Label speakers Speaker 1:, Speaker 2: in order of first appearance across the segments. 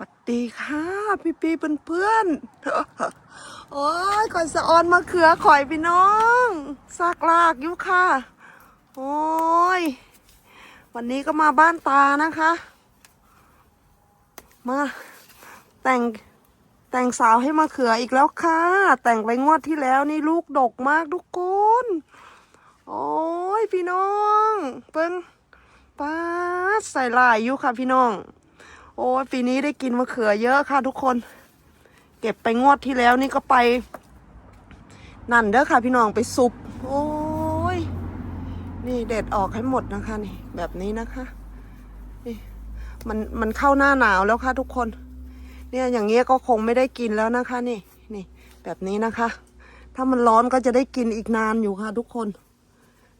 Speaker 1: สวัสดีค่ะ พี่ปีเเพื่อนๆโอ้ยก่อนสะออนมาเขือข่อยพี่น้องซากลากอยู่ค่ะ โอ้ย วันนี้ก็มาบ้านตานะคะ มาแต่งแต่งสาวให้มาเขืออีกแล้วค่ะ แต่งไปงวดที่แล้วนี่ลูกดกมากทุกคนโอ้ยพี่น้อง เปิ้งป้าใส่ลายอยู่ค่ะพี่น้อง โอ้ปีนี้ได้กินมะเขือเยอะค่ะทุกคน เก็บไปงวดที่แล้วนี่ก็ไป นั่นเด้อค่ะพี่น้องไปซุป โอ้ย นี่เด็ดออกให้หมดนะคะนี่ แบบนี้นะคะนี่มันมันเข้าหน้าหนาวแล้วค่ะทุกคน เนี่ยอย่างเงี้ยก็คงไม่ได้กินแล้วนะคะ นี่นี่ แบบนี้นะคะ ถ้ามันร้อนก็จะได้กินอีกนานอยู่ค่ะทุกคน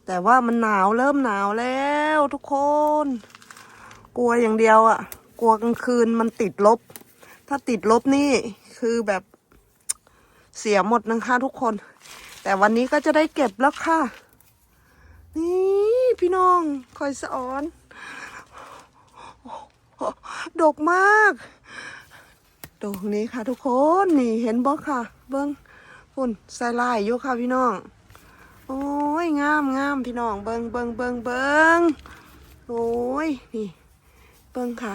Speaker 1: แต่ว่ามันหนาวเริ่มหนาวแล้วทุกคน กลัวอย่างเดียวอะ่ะ กลัวกลางคืนมันติดลบ ถ้าติดลบนี่คือแบบเสียหมดนะคะทุกคน แต่วันนี้ก็จะได้เก็บแล้วค่ะ นี่พี่น้องคอยสอนดกมากดกนี้ค่ะทุกคนนี่เห็นบ่ค่ะ เบิ้งฝุ่นใส่ลายอยู่ค่ะพี่น้อง โอ้ยงามงามพี่น้อง เบิ้งเบิ้งเบิ้งเบิ้งโอ้ยนี่ เบิ้งค่ะ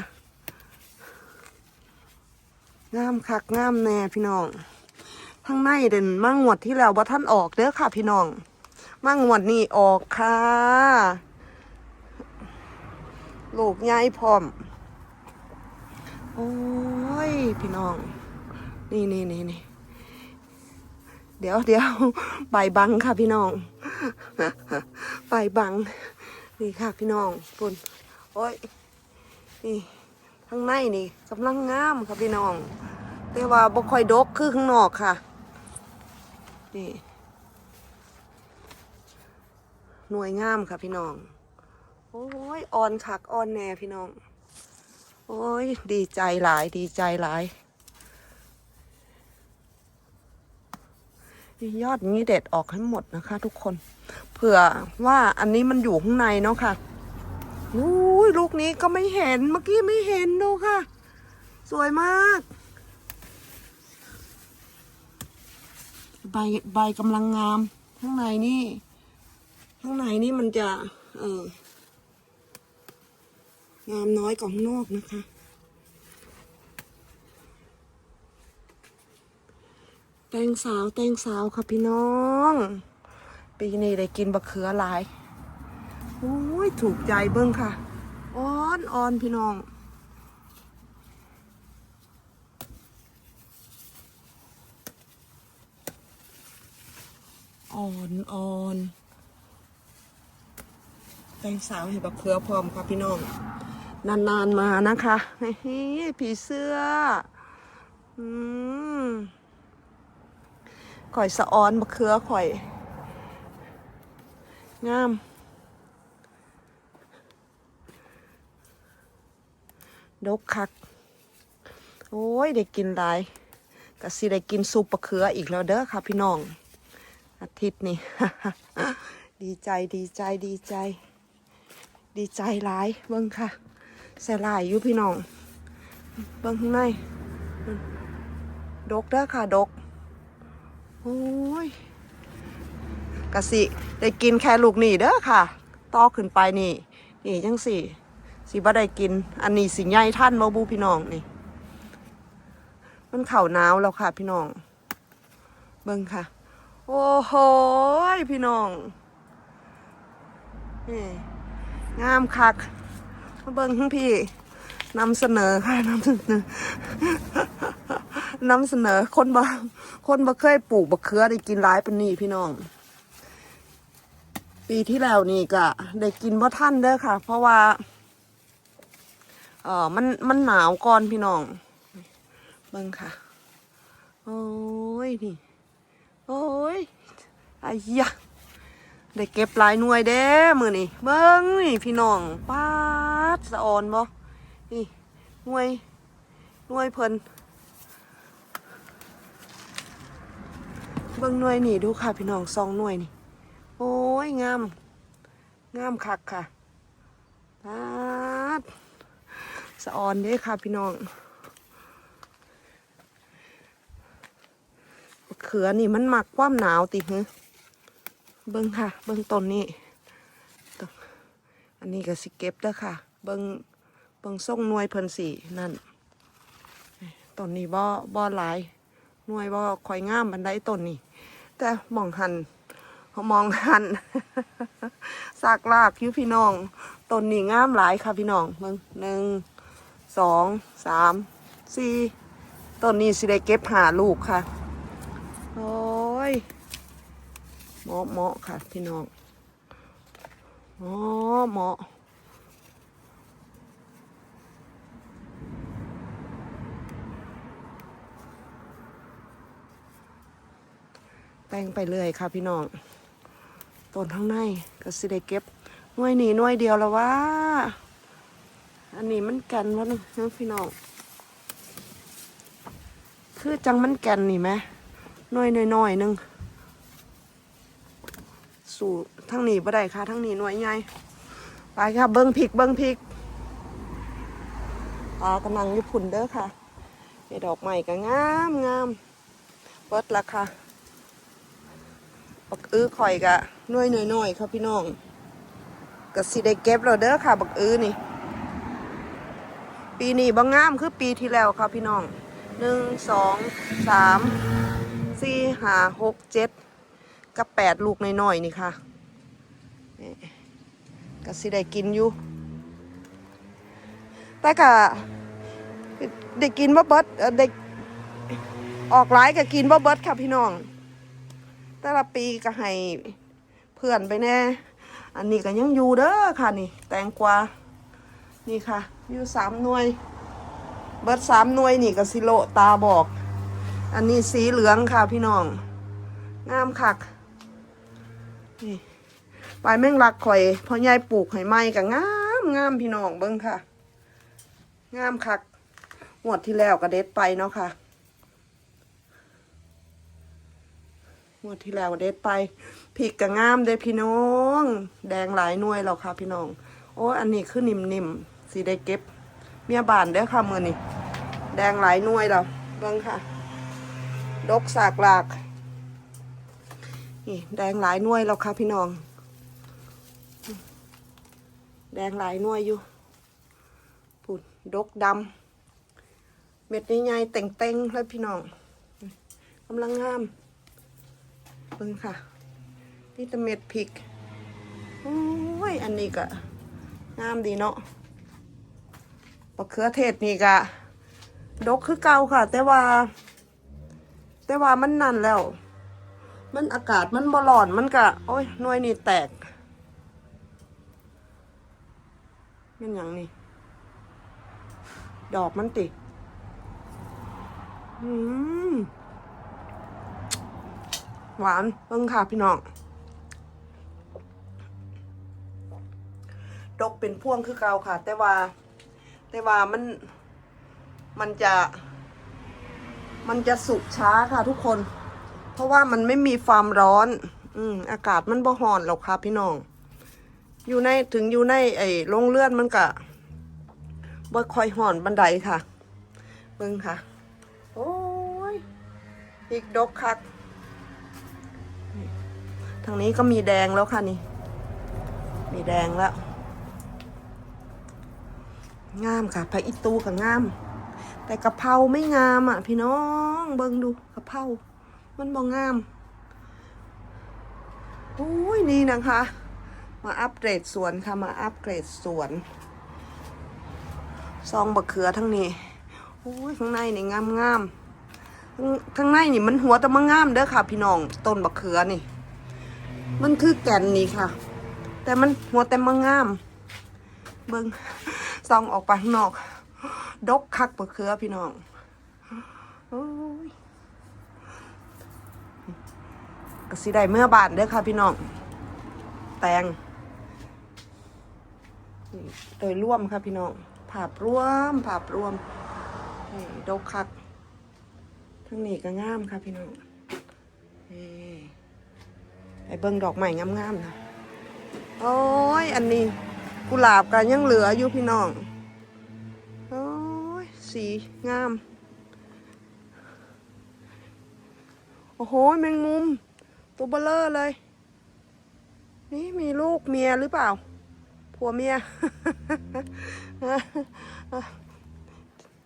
Speaker 1: งามคักงามแน่พี่น้องทั้งในเด่นมั่งงวดที่แล้วว่าท่านออกเด้อค่ะ พี่น้องมั่งงวดนี้ออกค่ะลูกใหญ่พร้อม โอ้ย พี่น้อง นี่นี่นี่นี่เดี๋ยวเดี๋ยวใบบังค่ะ พี่น้องใบบัง นี่ค่ะ พี่น้องปุ่นโอ้ย นี่ ข้างในนี่กำลังงามค่ะพี่น้อง แต่ว่าบ่ค่อยดกคือข้างนอกค่ะ นี่ หน่วยงามค่ะพี่น้อง โอ้ยอ่อนคักอ่อนแน่พี่น้อง โอ้ย ดีใจหลายดีใจหลายยอดนี้เด็ดออกให้หมดนะคะ ทุกคน เผื่อว่าอันนี้มันอยู่ข้างในเนาะค่ะ อุ้ยลูกนี้ก็ไม่เห็นเมื่อกี้ไม่เห็นดูค่ะ สวยมาก ใบใบกำลังงาม ข้างในนี่ ข้างในนี่มันจะ เอองามน้อยกว่าข้างนอกนะคะ แตงสาวแตงสาวค่ะพี่น้อง ปีนี้ได้กินบะเขือหลาย ยถูกใจเบิ้งค่ะ อ่อนอ่อนพี่น้อง อ่อนอ่อนแตงสาวเห็นบะเขือพร้อมค่ะพี่น้อง นานๆมานะคะเฮ้ยผีเสื้อ อืมข่อยสะออนมะเขือข่อย งาม ดกคัก โอ้ยได้กินหลายก็สิได้กินซุปมะเขืออีกแล้วเด้อค่ะพี่น้อง อาทิตย์นี้ ดีใจดีใจดีใจ ดีใจหลายเบิ่งค่ะใส่ลายอยู่พี่น้อง เบิ่งข้างในดกเด้อค่ะดก โอ้ยกะสิได้กินแค่ลูกนี่เด้อค่ะต่อขึ้นไปนี่ นี่จังสี่ สิบ่ได้กิน อันนี้สิใหญ่ท่านบ่บูพี่น้องนี่ มันเข่าวหนาวแล้วค่ะ พี่น้อง เบิ่งค่ะ โอ้โหพี่น้องนี่งามคักมาเบิ่งทั้งพี่นำเสนอค่ะนำเสนอนำเสนอคนบ่คนบ่เคยปลูกบะเขือได้กินร้ายเปานนี้พี่น้อง ปีที่แล้วนี่ก็ได้กินบ่ท่านเด้อค่ะ เพราะว่า เออมันมันหนาวก่อนพี่น้องเบิ่งค่ะ โอ้ยนี่โอ้ยไอ้ยะได้เก็บหลายหน่วยเด้มือนี่เบิ่งนี่พี่น้องป้าดสะออนบ่นี่หน่วยหน่วยเพิ่นเบิ่งหน่วยนี่ดูค่ะ พี่น้องสองหน่วยนี่ โอ้ยงาม งามคักค่ะ สะออนเด้ค่ะพี่น้องเขือนี่มันหมักความหนาวติฮะเบิ้งค่ะ เบิ้งต้นนี่อันนี้ก็สิเก็บเด้อค่ะ เบิ้งเบิ้งส่งนวยเพิ่นสีนั่นต้นนี้บ่บ่หลายนวยบ่คอยงามบันไดต้นนี่แต่มองหันมองหันสากลากอยู่พี่น้องต้นนี่งามหลายค่ะพี่น้องเบิ้งหนึ่ง สองสามสี่ต้นนี้สิได้เก็บหาลูกค่ะ โอ้ยเหมาะเหมาะค่ะ พี่น้องอ๋อเหมาะแป้งไปเลยค่ะพี่น้องต้นข้างในก็สิได้เก็บหน่วยหนีหน่วยเดียวแล้วว่า อันนี้มันแกนวะเนาะพี่น้อง คือจังมันแกนนี่ไหมน่วยน้อยนึง สู่ทั้งนี้บ่ได้ค่ะทั้งนี้หน่วยใหญ่ไปค่ะ เบิ้งพริกเบิ้งพริกปลากำลังญี่ปุ่นเด้อค่ะไอ้ดอกใหม่ก็งามงามเปิดละค่ะบักอื้อข่อยกะน้อยน้อยครับพี่น้องก็สิได้เก็บแล้วเด้อค่ะ บักอื้อนี่ ปีนี้บางงามคือปีที่แล้วครับพี่น้องหนึ่งสองสามสี่ห้าหกเจ็ดกับแปดลูกน้อยๆนี่ค่ะก็สิได้กินอยู่ แต่กะได้กินบ่เบิดเอ่อได้ออกหลายก็กินบ่เบิดค่ะพี่น้อง แต่ละปีก็ให้เพื่อนไปแน่ อันนี้ก็ยังอยู่เด้อค่ะนี่ แตงกวานี่ค่ะ อยู่สามหน่วย เบิดสามหน่วยนี่ก็สิโลตาบอก อันนี้สีเหลืองค่ะพี่น้อง งามคักนี่ปลายแมงลักข่อยพอใหญ่ปลูกให้ไม้ก็งามงามพี่น้องเบิ้งค่ะ งามคักหมดที่แล้วก็เด็ดไปเนาะค่ะงวดที่แล้วเด็ดไปพริกกะงามเด้พี่น้อง แดงหลายหน่วยแล้วค่ะพี่น้อง โอ้อันนี้คือนิ่มๆ สีได้เก็บ เมียบานเด้อค่ะมือนี่แดงหลายหน่วยแล้วเบิ่งค่ะ ดกสากหลาก นี่แดงหลายหน่วยแล้วค่ะพี่น้อง แดงหลายหน่วยอยู่ปุ่นดกดำเม็ดใหญ่ๆเต่งๆเลยพี่น้องกำลังงามเบิ่งค่ะนี่ตะเม็ดพริกโอ้ย อันนี้ก็งามดีเนาะะเขือเทศนี่ก็ดกคือเก่าค่ะ แต่ว่า แต่ว่ามันนั่นแล้ว มันอากาศมันบ่ร้อนมันก็โอ้ยหน่วยนี่แตกมันอย่างนี้ดอกมันติหวานเพิ่งค่ะพี่น้องดกเป็นพ่วงคือเก่าค่ะ แต่ว่า แต่ว่ามันมันจะ มันจะสุกช้าค่ะทุกคน เพราะว่ามันไม่มีความร้อน อืมอากาศมันบ่ฮ้อนหรอกค่ะพี่น้อง อยู่ในถึงอยู่ในไอ้โรงเลื่อนมันก็บ่ค่อยห่อนบันไดค่ะเบิ่งค่ะ โอ้ยอีกดกคักทางนี้ก็มีแดงแล้วค่ะนี่ มีแดงแล้ว งามค่ะผักอีตูกับงาม แต่กะเพราไม่งามอะ พี่น้องเบิ่งดูกะเพรา มันบ่งามโอ้ยนี่นะคะ มาอัปเกรดสวนค่ะมาอัปเกรดสวน ซองบะเขือทั้งนี้โอ้ยข้างในนี่งามงามข้างในนี่มันหัวแต่มางามเด้อค่ะ พี่น้องต้นบะเขือนี่ มันคือแก่นนี่ค่ะ แต่มันหัวแต่มางาม เบิง ซองออกไปข้างนอก ดกคักบะเขือพี่น้องอ้ยก็สิได้เมื่อบานเด้อค่ะพี่น้อง แตงโดยร่วมค่ะพี่น้องภาพรวมภาพรวมดกคักทั้งนี้ก็งามค่ะพี่น้องไอ้เบิ่งดอกใหม่งามๆนะโอ้ย อันนี้ กุหลาบกันยังเหลืออยู่พี่น้องโอ้ยสีงามโอ้อ้โหแมงมุม ตัวเบลเลอร์เลย นี่มีลูกเมียหรือเปล่า ผัวเมีย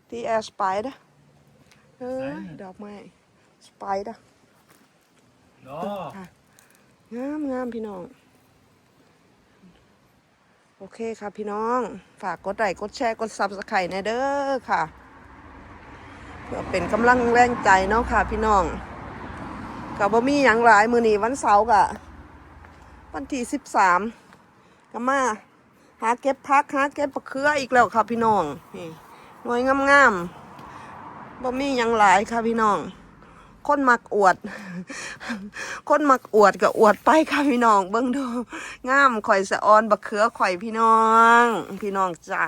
Speaker 1: ที่แอร์สไปเดอร์เอ้ยดอกไม้สไปเดอร์
Speaker 2: Ja.
Speaker 1: งามงามพี่น้อง โอเคค่ะพี่น้อง ฝากกดไลค์กดแชร์กดซับสไครต์ในเด้อค่ะ เพื่อเป็นกำลังแรงใจเนาะค่ะ พี่น้องกับบ่มีอย่างหลายมือนี้วันเสาร์กะวันที่สิบสามก็มาหาเก็บพักหาเก็บปะเขืออีกแล้วค่ะพี่น้องนี่หน่วยงามๆบ่มีอย่างหลายค่ะพี่น้อง คนมักอวด คนมักอวดก็อวดไปค่ะพี่น้อง เบิ่งดูงามข่อยสะออนบักเขือข่อยพี่น้อง พี่น้องจ๋า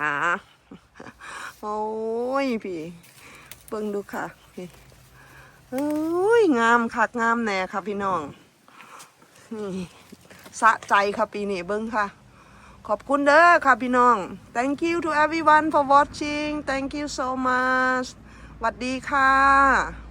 Speaker 1: โอ้ยพี่เบิ่งดูค่ะพี่เอ้ยงามคักงามแน่ค่ะพี่น้องนี่สะใจค่ะปีนี้เบิ่งค่ะ ขอบคุณเด้อค่ะพี่น้อง thank you to everyone for watching thank you so much สวัสดีค่ะ